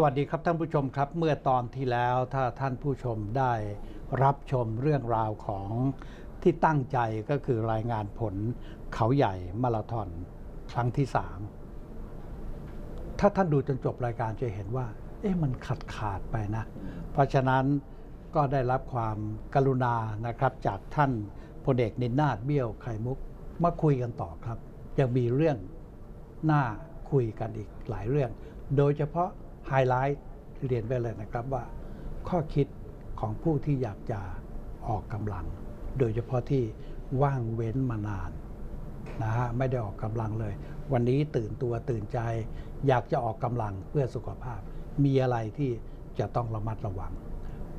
สวัสดีครับท่านผู้ชมครับ เมื่อตอนที่แล้วถ้าท่านผู้ชมได้รับชมเรื่องราวของที่ตั้งใจก็คือรายงานผลเขาใหญ่มาราธอนครั้งที่3ถ้าท่านดูจนจบรายการจะเห็นว่า เอ๊ะมันขาดขาดไปนะ เพราะฉะนั้นก็ได้รับความกรุณานะครับ จากท่านพลเอกนินนาถเบี้ยวไข่มุกมาคุยกันต่อครับ ยังมีเรื่องน่าคุยกันอีกหลายเรื่อง โดยเฉพาะ ไฮไลท์เรียนไปเลยนะครับว่า ข้อคิดของผู้ที่อยากจะออกกำลัง โดยเฉพาะที่ว่างเว้นมานานนะฮะไม่ได้ออกกำลังเลย วันนี้ตื่นตัวตื่นใจ อยากจะออกกำลังเพื่อสุขภาพ มีอะไรที่จะต้องระมัดระวัง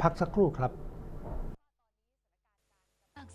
พักสักครู่ครับ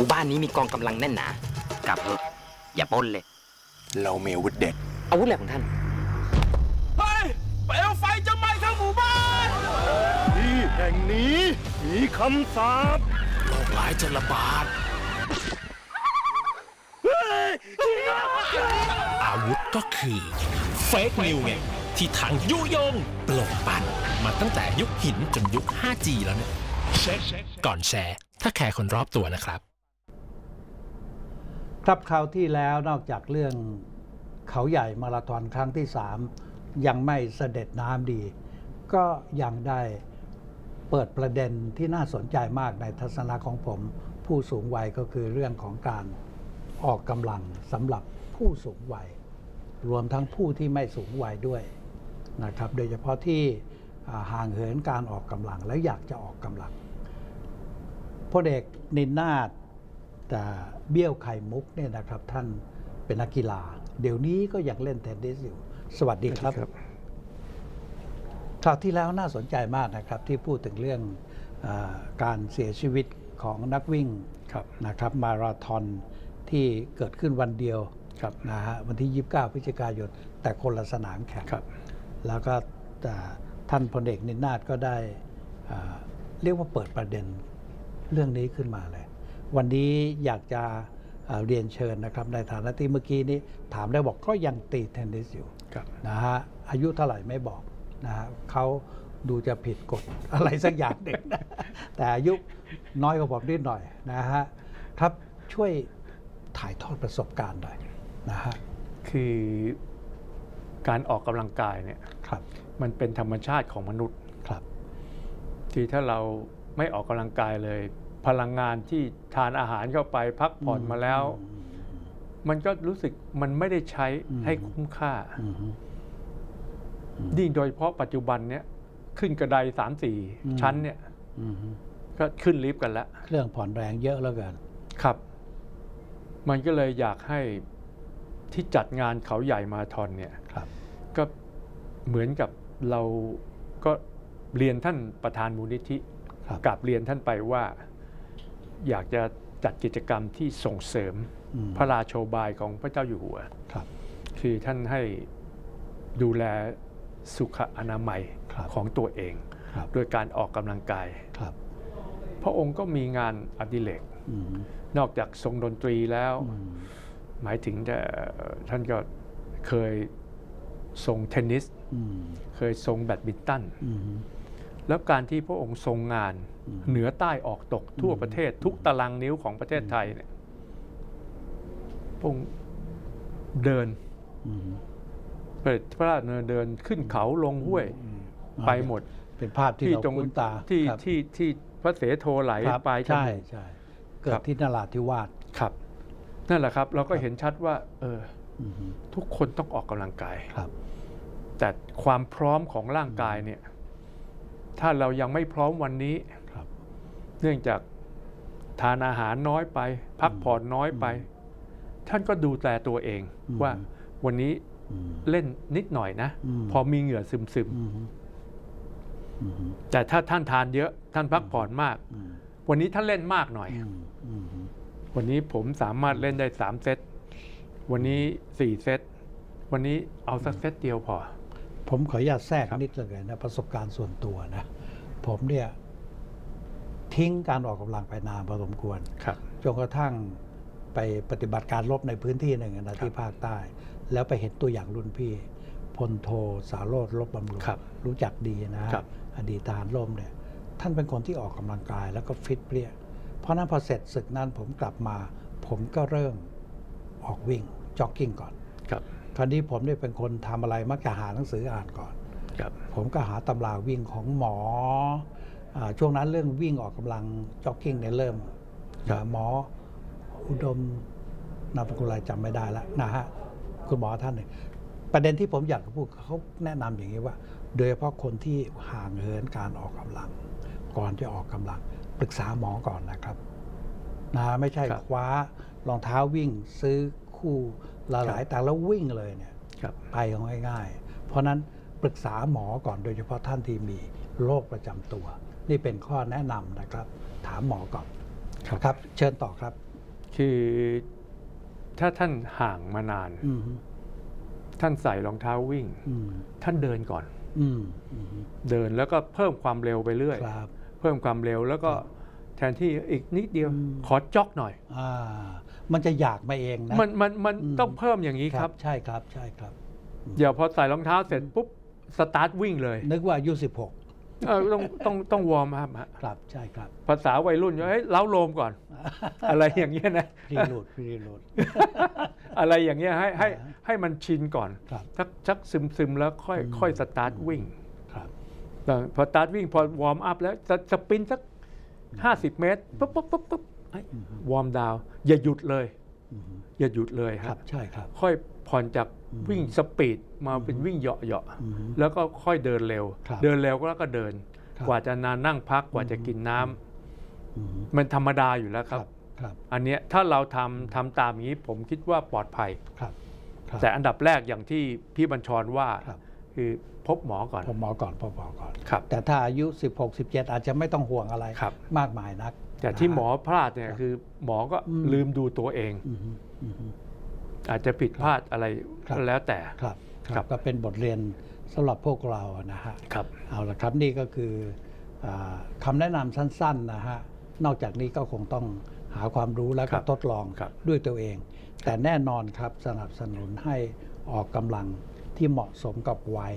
มู่บ้านนี้มีกองกำลังแน่นหนากลับเถอะอย่าปล้นเลย เรามีอาวุธเด็ด อาวุธอะไรของท่าน เฮ้ยเปลวไฟจะไหม้ทั้งหมู่บ้าน ที่แห่งนี้มีคำสาปโรคร้ายจะระบาด อาวุธก็คือเฟกนิวไงที่ทางยุยงปลกปั่นมาตั้งแต่ยุคหินจนยุค 5G แล้วเนี่ยเช็คก่อนแชร์ ถ้าแคร์คนรอบตัวนะครับ ครับคราวที่แล้วนอกจากเรื่องเขาใหญ่มาราธอนครั้งที่3ยังไม่เสด็จน้ำดี ก็ยังได้เปิดประเด็นที่น่าสนใจมากในทัศนะของผม ผู้สูงวัยก็คือเรื่องของการออกกำลังสำหรับผู้สูงวัย รวมทั้งผู้ที่ไม่สูงวัยด้วยนะครับ โดยเฉพาะที่ห่างเหินการออกกำลังและอยากจะออกกำลังพลเอกนินนาถ แต่เบี้ยวไข่มุกเนี่ยนะครับท่านเป็นนักกีฬา เดี๋ยวนี้ก็ยังเล่นเทนนิสอยู่ สวัสดีครับคราวที่แล้วน่าสนใจมากนะครับ ที่พูดถึงเรื่องอาการเสียชีวิตของนักวิ่งนะครับมาราธอนที่เกิดขึ้นวันเดียวนะฮะวันที่ 29 พฤศจิกายน แต่คนละสนามแข่งแล้วก็อ่าท่านพลเอกนินนาถก็ได้อ่าเรียกว่าเปิดประเด็นเรื่องนี้ขึ้นมาเลย วันนี้อยากจะอ่าเรียนเชิญนะครับ ในฐานะที่เมื่อกี้นี้ถามได้บอกก็ยังตีเทนนิสอยู่นะฮะอายุเท่าไหร่ไม่บอกนะฮะเขาดูจะผิดกฎอะไรสักอย่างหนึ่งนะแต่อายุน้อยกว่าผมนิดหน่อยนะฮะครับช่วยถ่ายทอดประสบการณ์หน่อยนะฮะคือการออกกำลังกายเนี่ยครับมันเป็นธรรมชาติของมนุษย์ครับ ที่ถ้าเราไม่ออกกำลังกายเลย พลังงานที่ทานอาหารเข้าไปพักผ่อนมาแล้ว มันก็รู้สึกมันไม่ได้ใช้อืมให้คุ้มค่าอืมยิ่งโดยเฉพาะปัจจุบันเนี่ยขึ้นกระไดสามสี่อืมชั้นเนี่ยอืมก็ขึ้นลิฟต์กันแล้ว เครื่องผ่อนแรงเยอะแล้วกัน ครับ มันก็เลยอยากให้ที่จัดงานเขาใหญ่มาราธอนเนี่ยครับ ก็เหมือนกับเราก็เรียนท่านประธานมูลนิธิครับกลับเรียนท่านไปว่า อยากจะจัดกิจกรรมที่ส่งเสริมอืมพระราโชบายของพระเจ้าอยู่หัวครับคือท่านให้ดูแลสุขอนามัยครับของตัวเองครับโดยการออกกำลังกายครับพระองค์ก็มีงานอดิเรกอืมนอกจากทรงดนตรีแล้วอืมหมายถึงจะท่านก็เคยทรงเทนนิสอืมเคยทรงแบดมินตันอืม แล้วการที่พระองค์ทรงงานอืมเหนือใต้ออกตกทั่วอืมประเทศ ทุกตารางนิ้วของประเทศไทยเนี่ยพระองค์เดินอืมเปิดพระราชดำเนินเดินขึ้นเขาลงห้วยอืมไปหมด เป็นภาพที่เราตรงคุ้นตาที่ครับที่ที่พระเสโทไหลครับปลายจใช่มูกใช่เกิครัดบที่นราธิวาสครับ นั่นแหละครับ เราก็เห็นชัดว่า เอออืมทุกคนต้องออกกำลังกายครับ แต่ความพร้อมของร่างกายเนี่ย ถ้าเรายังไม่พร้อมวันนี้ครับเนื่องจากทานอาหารน้อยไป พักผ่อนน้อยไป ท่านก็ดูแลตัวเองอืมว่าวันนี้อืมเล่นนิดหน่อยนะอืมพอมีเหงื่อซึมซึมอืมอืมแต่ถ้าท่านทานเยอะท่านพักผ่อนมากอืมวันนี้ท่านเล่นมากหน่อยอืมอืมวันนี้ผมสามารถเล่นได้3เซต วันนี้4เซต วันนี้เอาสักเซตเดียวพอ ผมขออนุญาตแทรกนิดเลยนะประสบการณ์ส่วนตัวนะ ผมเนี่ยทิ้งการออกกำลังไปนานพอสมควรครับจนกระทั่งไปปฏิบัติการรบในพื้นที่หนึ่งนะที่ภาคใต้ แล้วไปเห็นตัวอย่างรุ่นพี่พลโทสารโรธลบบำรุงครับรู้จักดีนะครับอดีตทหารร่มเนี่ยท่านเป็นคนที่ออกกำลังกายแล้วก็ฟิตเปรี้ยเพราะนั้นพอเสร็จศึกนั้นผมกลับมา ผมก็เริ่มออกวิ่งจ็อกกิ้งก่อนครับค ราวนี้ผมเนี่ยเป็นคนทำอะไรมักจะหาหนังสืออ่านก่อนครับผมก็หาตำราวิ่งของหมออาช่วงนั้นเรื่องวิ่งออกกำลังจ็อกกิ้งเนี่ยเริ่มนะหมออุดมนามสกุลอะไรจำไม่ได้แล้วนะฮะคุณหมอท่านหนึ่งประเด็นที่ผมอยากจะพูดเขาแนะนำอย่างนี้ว่า โดยเฉพาะคนที่ห่างเหินการออกกำลัง ก่อนจะออกกำลังปรึกษาหมอก่อนนะครับนะไม่ใช่ครับคว้ารองเท้าวิ่งซื้อคู่ ละหลายแต่แล้ววิ่งเลยเนี่ยครับไปของง่ายๆ เพราะฉะนั้นปรึกษาหมอก่อนโดยเฉพาะท่านที่มีโรคประจำตัว นี่เป็นข้อแนะนำนะครับ ถามหมอก่อนครับครับเชิญต่อครับ คือถ้าท่านห่างมานานอืมท่านใส่รองเท้าวิ่งอืมท่านเดินก่อนอืมอืมเดินแล้วก็เพิ่มความเร็วไปเรื่อยครับเพิ่มความเร็วแล้วก็แทนที่อีกนิดเดียวอืมขอจ็อกหน่อยอ่า มันจะอยากมาเองนะ มันมันมันอืม ต้องเพิ่มอย่างนี้ครับ ใช่ครับใช่ครับ เดี๋ยวพอใส่รองเท้าเสร็จปุ๊บสตาร์ทวิ่งเลยนึกว่าอายุสิบหกเออต้องต้องต้องวอร์มครับฮะครับใช่ครับภาษาวัยรุ่นเฮ้ยเล้าโลมก่อน อะไรอย่างเงี้ยนะรีโหลดรีโหลด อะไรอย่างเงี้ยให้ให้อ่า ให้มันชินก่อนครับสักสักซึมซึมแล้วค่อยอืม ค่อยสตาร์ทวิ่งครับแต่พอสตาร์ทวิ่งพอวอร์มอัพแล้วจะสปรินต์สัก 50 เมตรปุ๊บปุ๊บปุ๊บปุ๊บเอ้ย วอร์มดาวน์อย่าหยุดเลยอืมอย่าหยุดเลยคครัรับบใช่ครับ ค่อยผ่อนจากอืมวิ่งสปีดมาเป็นวิ่งเหาะเหาะๆอืมแล้วก็ค่อยเดินเร็วครับเดินเร็วแล้วก็เดินครับกว่าจะนานนั่งพักกว่าจะอืมกินน้ำอืมมันธรรมดาอยู่แล้วคครัรับบครับอันเนี้ยถ้าเราทำทำตามอย่างนี้ผมคิดว่าปลอดภัยครับครับแต่อันดับแรกอย่างที่พี่บัญชรว่าครับคือพบหมอก่อนพบหมอก่อนพบหมอก่อนครับแต่ถ้าอายุ 16 17 อาจจะไม่ต้องห่วงอะไรครับมากมายนัก แต่ที่นะฮะหมอพลาดเนี่ยครับคือหมอก็อืมลืมดูตัวเองอืมฮึอืมฮึอาจจะผิดพลาดอะไรครับก็แล้วแต่ครับคครัรับบก็เป็นบทเรียนสำหรับพวกเรานะฮะครับเอาละครับนี่ก็คืออาคำแนะนำสั้นๆนะฮะนอกจากนี้ก็คงต้องหาความรู้แล้วครัก็บทดลองครับด้วยตัวเอง แต่แน่นอนครับสนับสนุนให้ออกกำลังที่เหมาะสมกับวัย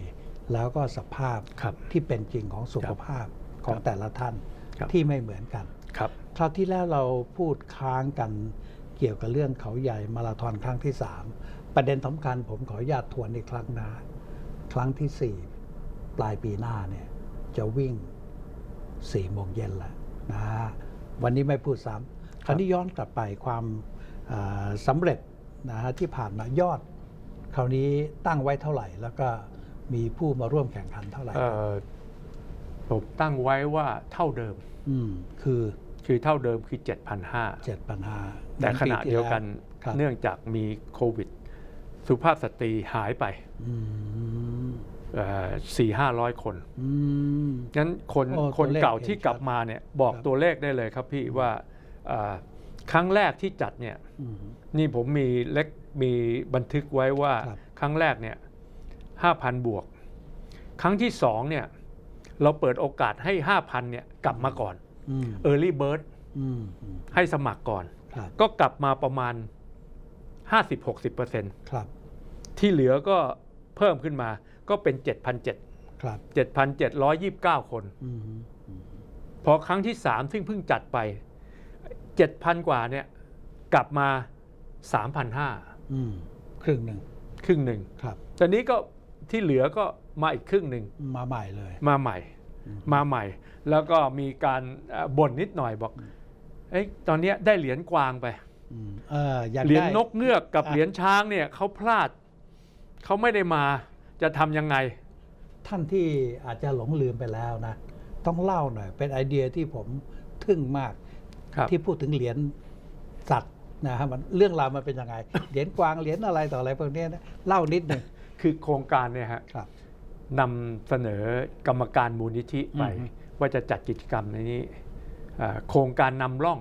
แล้วก็สภาพครับที่เป็นจริงของสุขภาพของครับแต่ละท่านครับที่ไม่เหมือนกัน ครับคราวที่แล้วเราพูดค้างกันเกี่ยวกับเรื่องเขาใหญ่มาราธอนครั้งที่ 3 ประเด็นสำคัญผมขออนุญาตทวนอีกครั้งนะครั้งที่ 4 ปลายปีหน้าเนี่ยจะวิ่ง4โมงเย็นแหละนะฮะวันนี้ไม่พูดซ้ำคราวนี้ย้อนกลับไปความอ่าสำเร็จนะฮะที่ผ่านมายอด คราวนี้ตั้งไว้เท่าไหร่ แล้วก็มีผู้มาร่วมแข่งขันเท่าไหร่เอ่อผมตั้งไว้ว่าเท่าเดิมอืมคือ คือเท่าเดิมคือ 7,500 7ปัญหาแต่ขณะเดียวกันครับเนื่องจากมีโควิด สุภาพสตรีหายไปอืมสี่ห้าร้อยคนอืมงั้นคนโอ้คนตัวเลขเก่าเห็นที่ชัดกลับมาเนี่ยบอกครับตัวเลขได้เลยครับพี่ว่าอ่าครั้งแรกที่จัดเนี่ยอืมนี่ผมมีเล็กมีบันทึกไว้ว่าครับครั้งแรกเนี่ยห้าพันบวก ครั้งที่สองเนี่ยเราเปิดโอกาสให้ห้าพันเนี่ยกลับมาก่อน อืม Early Bird อืมอืมให้สมัครก่อนครับก็กลับมาประมาณ 50-60%ครับ ที่เหลือก็เพิ่มขึ้นมาก็เป็น 7,700ครับ7,729 คนอืมอืมพอครั้งที่ 3 ซึ่งเพิ่งจัดไป 7,000 กว่าเนี่ย กลับมา 3,500อืมครึ่งหนึ่งครึ่งหนึ่งครับตอนนี้ก็ที่เหลือก็มาอีกครึ่งหนึ่งมาใหม่เลย มาใหม่ มาใหม่ แล้วก็มีการเอ่อบ่นนิดหน่อยบอกเอ้ยตอนเนี้ยได้เหรียญกวางไปอืมเอออยากเหรียญได้นกเงือกกับอะเหรียญช้างเนี่ยเขาพลาดเขาไม่ได้มาจะทำยังไง ท่านที่อาจจะหลงลืมไปแล้วนะ ต้องเล่าหน่อย เป็นไอเดียที่ผมทึ่งมากครับที่พูดถึงเหรียญสัตว์นะฮะมันเรื่องราวมันเป็นยังไง เหรียญกวางเหรียญอะไรต่ออะไรพวกเนี้ยนะเล่านิดหนึ่งคือโครงการเนี่ยฮะครับ นำเสนอกรรมการมูลนิธิไปอือฮึว่าจะจัดกิจกรรมในนี้อ่าโครงการนำร่อง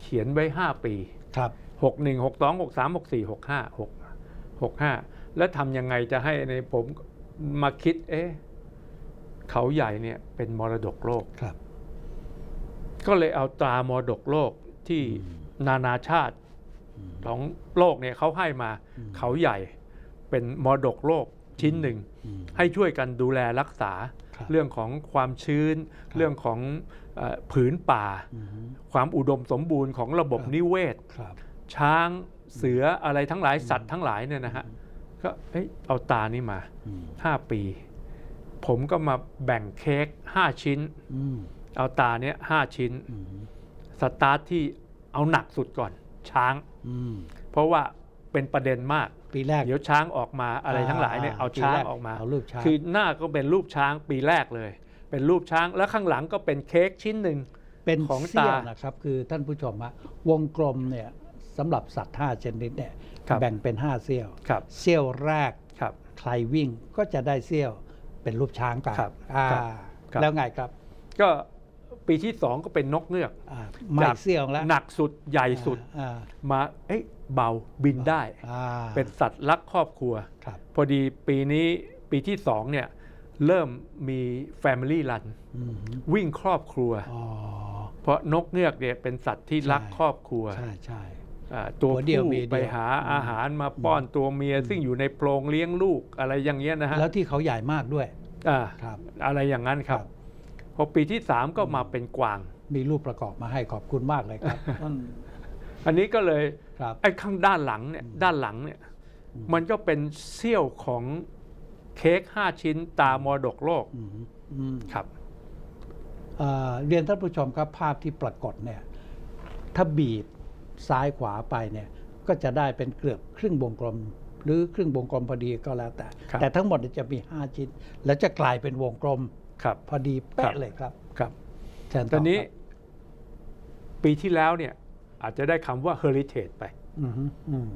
เขียนไว้ 5 ปีครับ61 62 63 64 65 6 65 แล้วทำยังไงจะให้ในผมมาคิด เอ๊ะเขาใหญ่เนี่ยเป็นมรดกโลกครับ ก็เลยเอาตรามรดกโลกที่นานาชาติของโลกเนี่ยเขาให้มาเขาใหญ่เป็นมรดกโลก ชิ้นหนึ่งอืมให้ช่วยกันดูแลรักษาครับเรื่องของความชื้น เรื่องของเออผืนป่าอืมความอุดมสมบูรณ์ของระบบครับนิเวศครับช้างเสืออะไรทั้งหลายสัตว์ทั้งหลายเนี่ยนะฮะก็เอ้ยเอาตานี่มาอืม5ปี ผมก็มาแบ่งเค้ก5 ชิ้นอืมเอาตาเนี้ยห้าชิ้นอืมสตาร์ทที่เอาหนักสุดก่อนช้างอืมเพราะว่าเป็นประเด็นมาก ปีแรก เดี๋ยวช้างออกมาอะไรทั้งหลายเนี่ยอ่าเอาปีช้างแรกออกมาเอารูปช้าง คือหน้าก็เป็นรูปช้างปีแรกเลย เป็นรูปช้างแล้วข้างหลังก็เป็นเค้กชิ้นหนึ่ง เป็นของเสี้ยวตานะครับคือท่านผู้ชมฮะวงกลมเนี่ยสำหรับสัตว์ 5 ชนิดเนี่ยครับ แบ่งเป็น 5 เสี้ยวครับเสี้ยวแรกครับ ใครวิ่งก็จะได้เสี้ยวเป็นรูปช้างไปครับอ่าครับครับ แล้วไงครับก็ปีที่สองก็เป็นนกเงือก อ่าไม่จาก เสี้ยวแล้วหนักสุดใหญ่สุดอ่า มาเอ้ย เบาบินได้ อ่า เป็นสัตว์รักครอบครัว ครับ พอดีปีนี้ปีที่สองเนี่ยเริ่มมี Family Run อืมวิ่งครอบครัว อ๋อ เพราะนกเงือกเนี่ยเป็นสัตว์ที่รักใช่ ครอบครัวใช่ใช่ อ่าตัวหัวเดียวผู้เมียเดียว ไปหาอาหารมาป้อนตัวเมีย ซึ่งอยู่ในโพรงเลี้ยงลูกอะไรอย่างเงี้ยนะฮะแล้วที่เขาใหญ่มากด้วยอ่าครับ อะไรอย่างนั้นครับ ครับ พอปีที่สามก็มาเป็นกวาง มีรูปประกอบมาให้ขอบคุณมากเลยครับท่านอันนี้ก็เลยครับ ไอ้ข้างด้านหลังเนี่ยด้านหลังเนี่ยมันก็เป็นเสี้ยวของเค้กห้าชิ้นตามรดกโลกอืมอืมครับเอ่อเรียนท่านผู้ชมครับภาพที่ปรากฏเนี่ยถ้าบีบซ้ายขวาไปเนี่ยก็จะได้เป็นเกือบครึ่งวงกลม หรือครึ่งวงกลมพอดีก็แล้วแต่ครับแต่ทั้งหมดเนี่ยจะมี 5 ชิ้น แล้วจะกลายเป็นวงกลมครับพอดีครัเป๊ะบเลยครับครับเชิญตอนนี้ครับปีที่แล้วเนี่ย อาจจะได้คำว่า heritage ไปอืมฮึอืม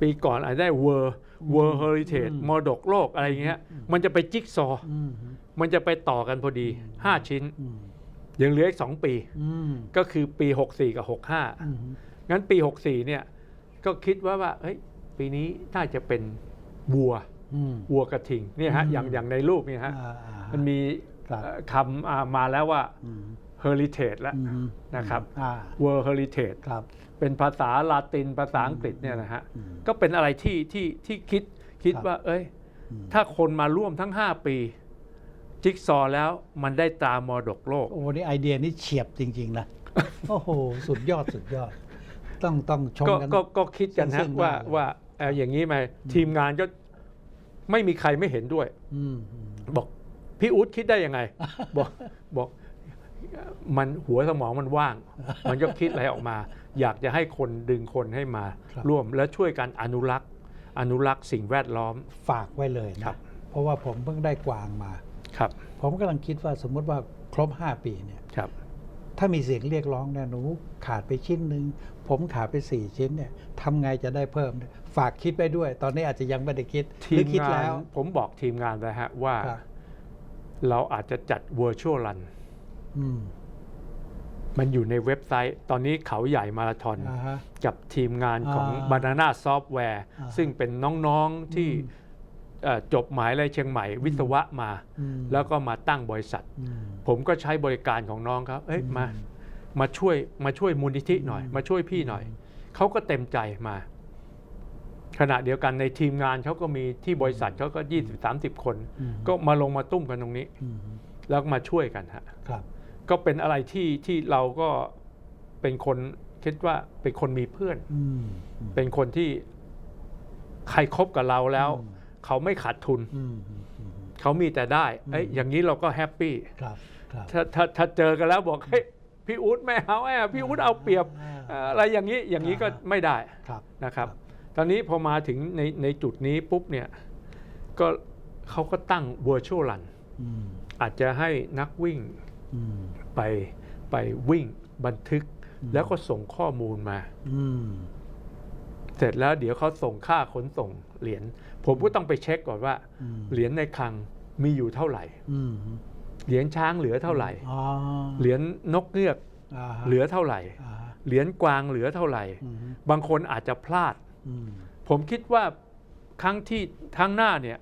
ปีก่อนอาจจะได้ world world heritage มรดกโลกอะไรอย่างเงี้ย มันจะไปจิ๊กซอว์อืมฮึมันจะไปต่อกันพอดี 5 ชิ้นอืมยังเหลืออีก 2 ปีอืมก็คือปี 64 กับอืมฮึ65 งั้นปี 64 เนี่ย ก็คิดว่าว่าเฮ้ยปีนี้น่าจะเป็นวัวอืมวัวกระทิงเนี่ยฮะอืมอย่างอย่างในรูปเนี่ยฮะอ่าอ่ามันมีครับเอ่อคำอ่ามาแล้วว่าอืม heritage แล้วอืมฮึนะครับอ่า world heritage ครับเป็นภาษาลาตินภาษาอังกฤษเนี่ยนะฮะอืมก็เป็นอะไรที่ที่ที่คิดคิดครับว่า เอ้ยอืมถ้าคนมาร่วมทั้ง 5 ปี จิ๊กซอว์แล้วมันได้ตามรดกโลก โอ้นี่ไอเดียนี่เฉียบจริง ๆ นะ โอ้โห สุดยอดสุดยอด ต้องต้องชมก็กันก็ก็คิดกันซึ่ฮะงๆว่าหน้าเลยว่าเอ่ออย่างนี้ไหมทีมงานก็ไม่มีใครไม่เห็นด้วยอืมอืมบอกพี่อุ๊ดคิดได้ยังไง บอกบอก มันหัวสมองมันว่าง มันก็คิดอะไรออกมา อยากจะให้คนดึงคนให้มาร่วมและช่วยกันอนุรักษ์ อนุรักษ์สิ่งแวดล้อมฝากไว้เลยครันะบเพราะว่าผมเพิ่งได้กวางมาครับ ผมกำลังคิดว่าสมมติว่าครบ 5 ปีเนี่ยครับถ้ามีเสียงเรียกร้องเนี่ยหนูขาดไปชิ้นหนึ่งผมขาดไป4ชิ้นเนี่ยทำไงจะได้เพิ่ม ฝากคิดไปด้วย ตอนนี้อาจจะยังไม่ได้คิดหทีรือมคิดงานแล้ว ผมบอกทีมงานไปฮะว่าครับเราอาจจะจัด virtual run อืม มันอยู่ในเว็บไซต์ ตอนนี้เขาใหญ่มาราธอนอ่าฮะกับทีมงานของอ่า Banana Software อ่าซึ่งเป็นน้องๆที่อืมเอ่อจบหมายอะไรเชียงใหม่วิศวะมาอืมแล้วก็มาตั้งบริษัทอืมผมก็ใช้บริการของน้องครับเอ้ยอืมมามาช่วยมาช่วยมูลนิธิหน่อยอืมมาช่วยพี่หน่อย เขาก็เต็มใจมา ขณะเดียวกันในทีมงานเขาก็มีที่บริษัทเขาก็20 30คนอืมก็มาลงมาตุ้มกันตรงนี้อืมแล้วมาช่วยกันฮะครับ ก็เป็นอะไรที่ที่เราก็เป็นคนคิดว่าเป็นคนมีเพื่อนอืมอืมเป็นคนที่ใครคบกับเราแล้วอืมเขาไม่ขาดทุนอืมอืมอืมเขามีแต่ได้เอ้ยอืมอย่างนี้เราก็แฮปปี้ครับครับถ้าถ้าถ้าเจอกันแล้วบอกเฮ้ยพี่อู๊ดไม่เอาแอบพี่อู๊ดเอาเปรียบอ่าเอ่ออะไรอย่างนี้อย่างนี้ก็อ่าไม่ได้ครับนะครับ ตอนนี้พอมาถึงในในจุดนี้ปุ๊บเนี่ยก็เขาก็ตั้ง virtual run อืมอาจจะให้นักวิ่งอืม ไปไปวิ่งบันทึกอืมแล้วก็ส่งข้อมูลมาอืมเสร็จแล้วเดี๋ยวเขาส่งค่าขนส่งเหรียญผมก็ต้องไปเช็คก่อนว่าอืมเหรียญในคลังมีอยู่เท่าไหร่อืมเหรียญช้างเหลือเท่าไหร่อ๋อเหรียญนกเงือกาฮะเหลือเท่าไหร่อ่าฮะเหรียญกวางเหลือเท่าไหร่อืมบางคนอาจจะพลาดอืมผมคิดว่าครั้งที่ทั้งหน้าเนี่ย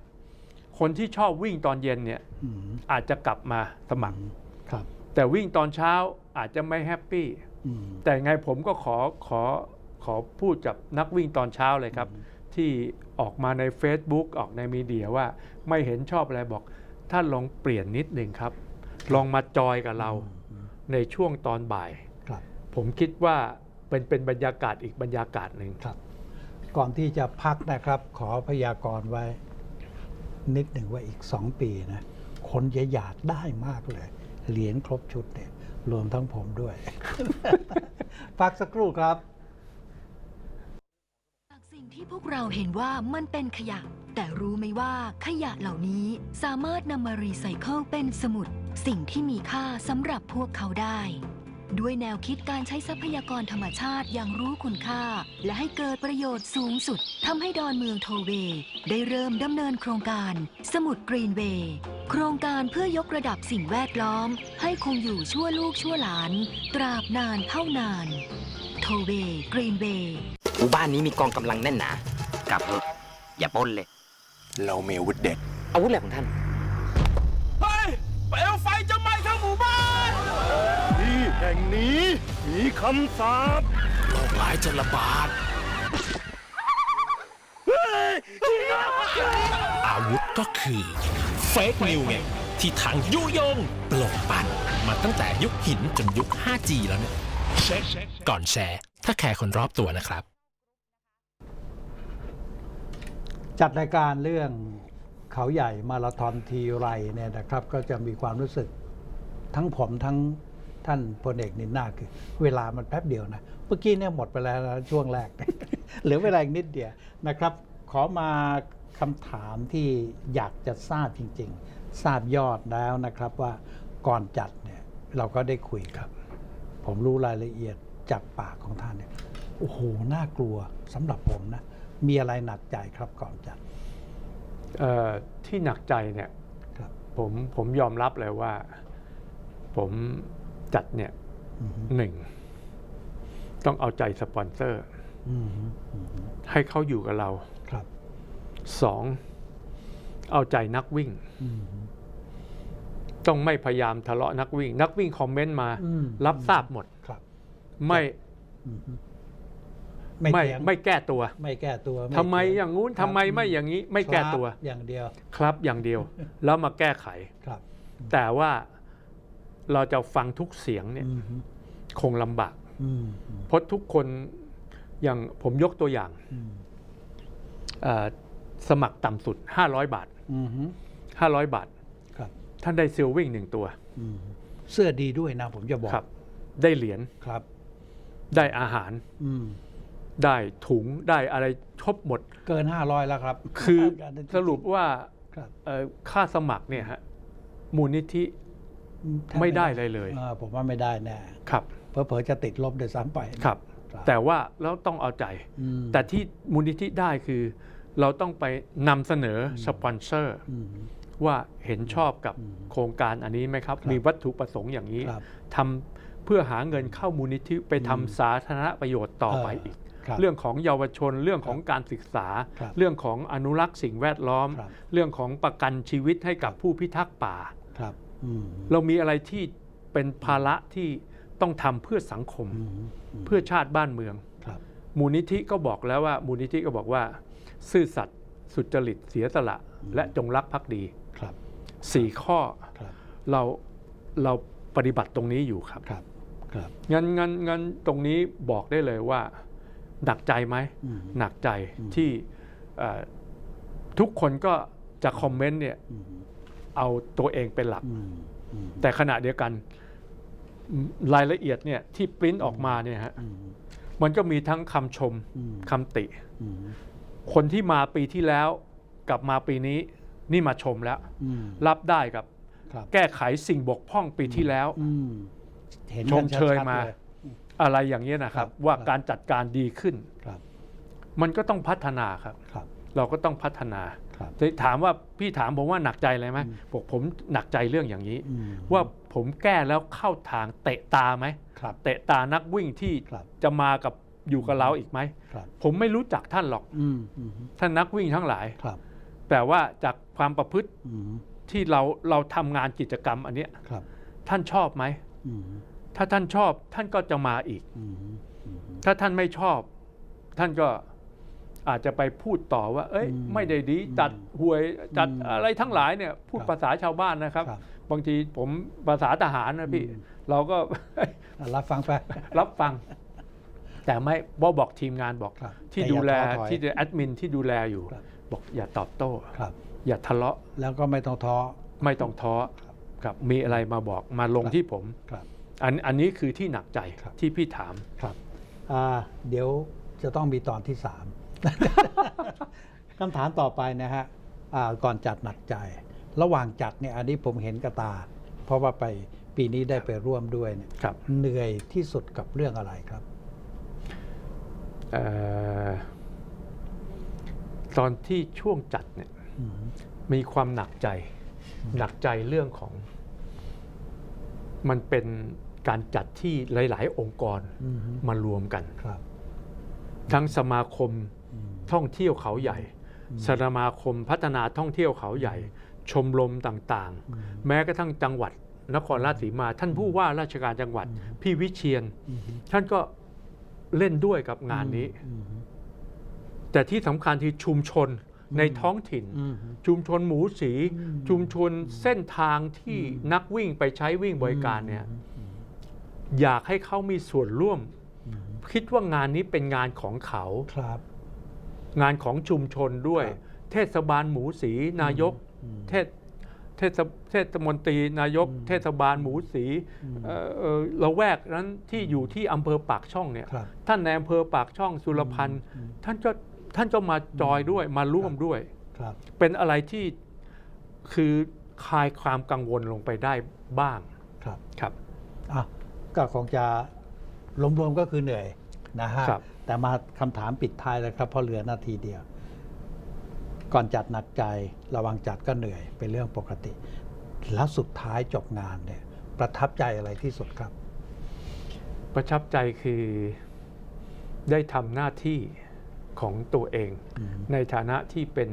คนที่ชอบวิ่งตอนเย็นเนี่ยอืมอาจจะกลับมาสมัคร ครับ แต่วิ่งตอนเช้าอาจจะไม่แฮปปี้อืมแต่ไงผมก็ขอขอขอพูดกับนักวิ่งตอนเช้าเลยครับ ที่ออกมาใน Facebook ออกในมีเดียว่าไม่เห็นชอบอะไรบอกท่านลองเปลี่ยนนิดหนึ่งครับ ลองมาจอยกับเราในช่วงตอนบ่ายครับผมคิดว่าเป็นเป็นบรรยากาศอีกบรรยากาศหนึ่งครับ ก่อนที่จะพักนะครับ ขอพยากรณ์ไว้ นิดหนึ่งว่าอีกสองปีนะ คนจะอยากได้มากเลย เหรียญครบชุดเนี่ยรวมทั้งผมด้วย พักสักครู่ครับ จากสิ่งที่พวกเราเห็นว่ามันเป็นขยะ แต่รู้ไหมว่าขยะเหล่านี้สามารถนำมารีไซเคิลเป็นสมุด สิ่งที่มีค่าสำหรับพวกเขาได้ ด้วยแนวคิดการใช้ทรัพยากรธรรมชาติอย่างรู้คุณค่า และให้เกิดประโยชน์สูงสุดทำให้ดอนเมืองโทเวย์ได้เริ่มดำเนินโครงการ สมุดกรีนเวย์ โครงการเพื่อยกระดับสิ่งแวดล้อม ให้คงอยู่ชั่วลูกชั่วหลาน ตราบนานเท่านาน โทเวย์กรีนเวย์หมู่บ้านนี้มีกองกำลังแน่นหนากลับเถอะอย่าปล้นเลย เรามีอาวุธเด็ด อาวุธอะไรของท่านที่แห่งนี้มีคำสาปโรคร้ายจะระบาด อาวุธก็คือ เฟกนิวไงที่ทางยุยงปลกปั่นมาตั้งแต่ยุคหินจนยุค 5G แล้วเนี่ยก่อนแชร์ ถ้าแคร์คนรอบตัวนะครับ จัดรายการเรื่องเขาใหญ่มาราธอนทีไรเนี่ยนะครับ ก็จะมีความรู้สึกทั้งผมทั้งท่านพลเอกนินนาคือ เวลามันแป๊บเดียวนะ เมื่อกี้เนี่ยหมดไปแล้วช่วงแรก เหลือเวลาอีกนิดเดียวนะครับ ขอมา คำถามที่อยากจะทราบจริง ๆ ทราบยอดแล้วนะครับว่าก่อนจัดเนี่ยเราก็ได้คุยครับ ผมรู้รายละเอียดจากปากของท่านเนี่ยโอ้โห น่ากลัวสำหรับผมนะ มีอะไรหนักใจครับก่อนจัดเอ่อที่หนักใจเนี่ยครับผมผมยอมรับเลยว่า ผมจัดเนี่ยอืมฮึหนึ่ง ต้องเอาใจสปอนเซอร์อืมฮึอืมฮึให้เขาอยู่กับเราครับ สองเอาใจนักวิ่งอืมฮึต้องไม่พยายามทะเลาะนักวิ่ง นักวิ่งคอมเมนต์มาอืมรับทราบหมดครับไม่อืมฮึไม่เถียงไม่แก้ตัว ไม่แก้ตัวทำไมเถีอย่างงู้นครับทำไมไม่อย่างนี้ ไม่แก้ตัวครับอย่างเดียว ครับอย่างเดียว แล้วมาแก้ไขครับ แต่ว่าเราจะฟังทุกเสียงเนี่ยอืมฮึคงลำบากอืมฮึเพราะทุกคนอย่างผมยกตัวอย่างอืมเอ่อ สมัครต่ำสุด 500 บาท อืมฮึ500 บาท ครับท่านได้ซิลวิ่งหนึ่งตัวอืมฮึเสื้อดีด้วยนะผมจะบอกครับ ได้เหรียญครับ ได้อาหาร อืม ได้ถุงได้อะไรครบหมด เกินห้าร้อยแล้วครับคือการนั้นจงๆสรุปว่าครับเอ่อค่าสมัครเนี่ยฮะมูลนิธิ แทบไม่ได้เลยเลยออผมว่าไม่ได้แน่ครับเพอเพอๆจะติดลบโดวยซ้ำไปนะครับครับแต่ว่าเราต้องเอาใจ อืมแต่ที่มูลนิธิได้คือ เราต้องไปนำเสนอสปอนเซอร์อืมว่าเห็นชอบกับอืมโครงการอันนี้ไหมครับครับ มีวัตถุประสงค์อย่างนี้ครับทำเพื่อหาเงินเข้ามูลนิธิไปทำอืมสาธารณประโยชน์ต่อไปเอออีอีกครับเรื่องของเยาวชนเรื่องของการศึกษาครับเรื่องของอนุรักษ์สิ่งแวดล้อมครับเรื่องของประกันชีวิตให้กับผู้พิทักษ์ป่าครับอืมเรามีอะไรที่เป็นภาระที่ต้องทำเพื่อสังคมอืมอืมเพื่อชาติบ้านเมืองครับมูลนิธิก็บอกแล้วว่ามูลนิธิก็บอกว่า ซื่อสัตย์สุจริตเสียสละ และจงรักภักดีครับสี่ข้อครับเราเราปฏิบัติตรงนี้อยู่ครับครับครับงั้นงั้นงั้นตรงนี้บอกได้เลยว่า หนักใจไหมอืมหนักใจอืมที่เอ่อทุกคนก็จะคอมเมนต์เนี่ยอืมเอาตัวเองเป็นหลักอืมอืมแต่ขณะเดียวกันรายละเอียดเนี่ยที่ปริ้นออกมาเนี่ยฮะอืมมันก็มีทั้งคำชมอืมคำติอืม คนที่มาปีที่แล้วกลับมาปีนี้นี่มาชมแล้วอืมรับได้กับครับ แก้ไขสิ่งบกพร่องปีที่แล้วอืมเห็นชกันมเชยชัดๆมาลอะไรอย่างนี้ยนะครับครับ ว่าครับการจัดการดีขึ้นครับมันก็ต้องพัฒนาครับครับเราก็ต้องพัฒนาครับครับแต่ถามว่าพี่ถามผมว่าหนักใจอะไรไหมบอกผมหนักใจเรื่องอย่างนี้อืมว่าผมแก้แล้วเข้าทางเตะตาไหมครับเตะตานักวิ่งที่ครับจะมากับ อยู่กับเราอีกไหม ครับ ผมไม่รู้จักท่านหรอก อืมอืมท่านนักวิ่งทั้งหลาย ครับแต่ว่าจากความประพฤติอืมที่เราเราทำงานกิจกรรมอันเนี้ยครับท่านชอบไหม อืมถ้าท่านชอบท่านก็จะมาอีก อืมอืม ถ้าท่านไม่ชอบ ท่านก็อาจจะไปพูดต่อว่า เอ้ย อืมไม่ได้ดี จัดหวยจัดอืมอะไรทั้งหลายเนี่ยพูดครับภาษาชาวบ้านนะครับ ครับ บางทีผมภาษาทหารนะพี่อืมเราก็ อะรับฟังไป รับฟัง แต่ไม่บอกบอกทีมงานบอกครับที่แต่อย่าดูแลท้อถอย ที่แอดมินที่ดูแลอยู่ ครับ บอกอย่าตอบโต้ ครับ อย่าทะเลาะแล้วก็ไม่ต้องท้อ ไม่ต้องท้อครับมีอะไรมาบอกมาลงครับ ที่ผม ครับ อันอันนี้คือที่หนักใจครับ ที่พี่ถาม ครับอ่าเดี๋ยวจะต้องมีตอนที่สาม คำถามต่อไปนะฮะอ่าก่อนจัดหนักใจ ระหว่างจัดเนี่ยอันนี้ผมเห็นกระตา เพราะว่าไปปีนี้ได้ไปร่วมด้วยเนี่ยครับ เหนื่อยที่สุดกับเรื่องอะไรครับเอ่อ ตอนที่ช่วงจัดเนี่ยอืมมีความหนักใจ หนักใจเรื่องของ มันเป็นการจัดที่หลาย ๆ องค์กรอืมมารวมกันครับทั้งสมาคมอืมท่องเที่ยวเขาใหญ่ สมาคมพัฒนาท่องเที่ยวเขาใหญ่ ชมรมต่างอืมๆแม้กระทั่งจังหวัด นครราชสีมา ท่านผู้ว่าราชการจังหวัด พี่วิเชียนอืมท่านก็ เล่นด้วยกับงานนี้อืมแต่ที่สำคัญที่ชุมชนในท้องถิ่นอืมชุมชนหมูสีอืมชุมชนเส้นทางที่นักวิ่งไปใช้วิ่งบริการเนี่ยอยากให้เขามีส่วนร่วมอืมคิดว่างานนี้เป็นงานของเขาครับ งานของชุมชนด้วยครับเทศบาลหมูสีนายกอืมเทศ เทศเทศมนตรีนายกอืมเทศบาลหมูสีอืมเอ่อเอ่อละแวกนั้นที่อยู่ที่อำเภอปากช่องเนี่ยครับท่านในอำเภอปากช่องสุรพันธ์อืมท่านก็ท่านก็มาจอยด้วยมาร่วมด้วยครับเป็นอะไรที่คือคลายความกังวลลงไปได้บ้างครับครับอะก็คงจะรวมๆก็คือเหนื่อยนะฮะครับแต่มาคำถามปิดท้ายแล้วครับเพราะเหลือนาทีเดียว ก่อนจัดหนักใจระวังจัดก็เหนื่อยเป็นเรื่องปกติ แล้วสุดท้ายจบงานเนี่ยประทับใจอะไรที่สุดครับ ประทับใจคือได้ทำหน้าที่ของตัวเองอืมในฐานะที่เป็น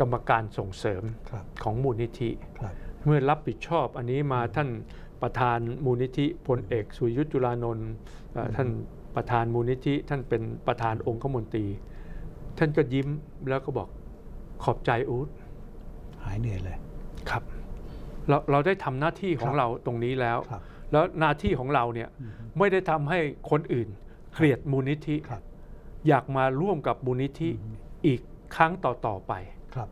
กรรมการส่งเสริมครับของมูลนิธิครับเมื่อรับผิดชอบอันนี้มาท่านประธานมูลนิธิพลเอกสุยุทธจุลานนท์เอ่อท่านประธานมูลนิธิ ท่านเป็นประธานองคมนตรี ท่านก็ยิ้มแล้วก็บอก ขอบใจอู๊ดหายเหนื่อยเลย ครับ เราเราได้ทำหน้าที่ของครับเราตรงนี้แล้ว ครับแล้วหน้าที่ของเราเนี่ยอืมไม่ได้ทำให้คนอื่นเกลียดมูลนิธิ ครับ อยากมาร่วมกับมูลนิธิอืมอีกครั้งต่อๆไป ครับ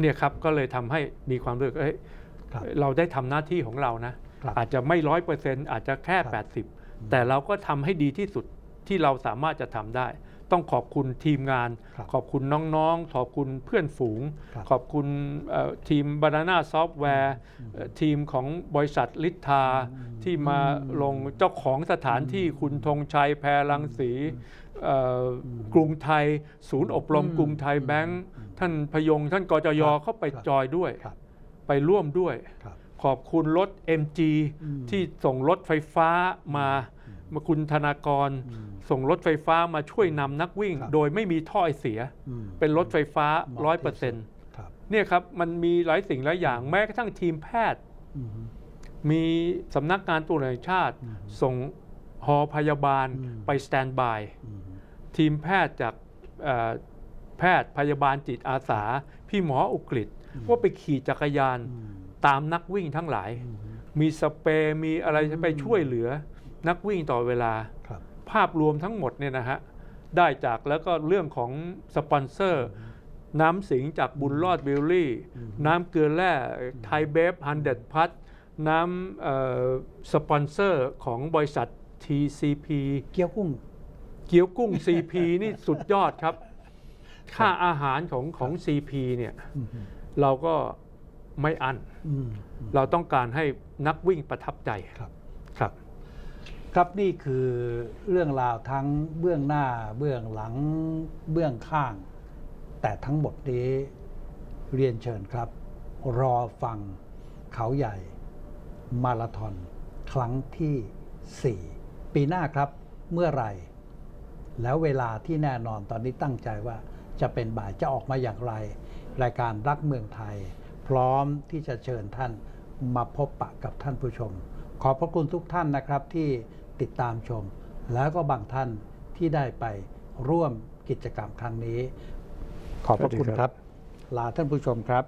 เนี่ยครับก็เลยทำให้มีความรู้สึกเอ้ยครับเราได้ทำหน้าที่ของเรานะ ครับอาจจะไม่ร้อยเปอร์เซ็นต์อาจจะแค่ ครับ 80 แต่เราก็ทำให้ดีที่สุดที่เราสามารถจะทำได้ ต้องขอบคุณทีมงานครับขอบคุณน้องๆ ขอบคุณเพื่อนฝูงครับขอบคุณเอ่อทีมบานาน่าซอฟต์แวร์ทีมของบริษัทลิทธาที่มาลงเจ้าของสถานที่คุณธงชัยแพรลังสีเอ่อกรุงไทย ศูนย์อบรมอืมกรุงไทยแบงค์ท่านพยงท่านกจยครับเข้าไปครับจอยด้วยครับไปร่วมด้วยครับขอบคุณรถ MG อืมที่ส่งรถไฟฟ้ามา มาคุณธนากรอืมส่งรถไฟฟ้ามาช่วยนำนักวิ่ง ครับโดยไม่มีท่อไอเสียอืมเป็นรถไฟฟ้าเหมาะร้อยที่เปอร์สุเซ็นดต์ครับเนี่ยครับมันมีหลายสิ่งหลายอย่างแม้กระทั่งทีมแพทย์ อืม มีสำนักงานตรวจแห่งชาติ อืมส่งหอพยาบาลอืม ไปสแตนบาย อืมทีมแพทย์จากเอ่อแพทย์พยาบาลจิตอาสา พี่หมออุกฤษว่าไปขี่จักรยานอืมตามนักวิ่งทั้งหลาย อืม มีสเปรย์มีอะไรจะไปช่วยเหลือ นักวิ่งต่อเวลาครับภาพรวมทั้งหมดเนี่ยนะฮะ ได้จากแล้วก็เรื่องของสปอนเซอร์ น้ำสิงจากบุญรอดบิลลี่ น้ำเกลือแร่ไทยเบฟฮันเดดพัทน้ำเอ่อสปอนเซอร์ของบริษัท TCP เกี๊ยวกุ้ง เกี๊ยวกุ้ง CP นี่สุดยอดครับ ค่าอาหารของของ CP เนี่ยอืมเราก็ไม่อั้นอืมเราต้องการให้นักวิ่งประทับใจครับ ครับนี่คือเรื่องราวทั้งเบื้องหน้าเบื้องหลังเบื้องข้าง แต่ทั้งหมดนี้เรียนเชิญครับ รอฟังเขาใหญ่ มาราธอนครั้งที่ 4 ปีหน้าครับเมื่อไหร่ แล้วเวลาที่แน่นอนตอนนี้ตั้งใจว่าจะเป็นบ่ายจะออกมาอย่างไร รายการรักเมืองไทย พร้อมที่จะเชิญท่านมาพบปะกับท่านผู้ชม ขอบพระคุณทุกท่านนะครับที่ ติดตามชม แล้วก็บางท่านที่ได้ไปร่วมกิจกรรมครั้งนี้ ขอบพระคุณสวัสดีคครัรับบลาท่านผู้ชมครับ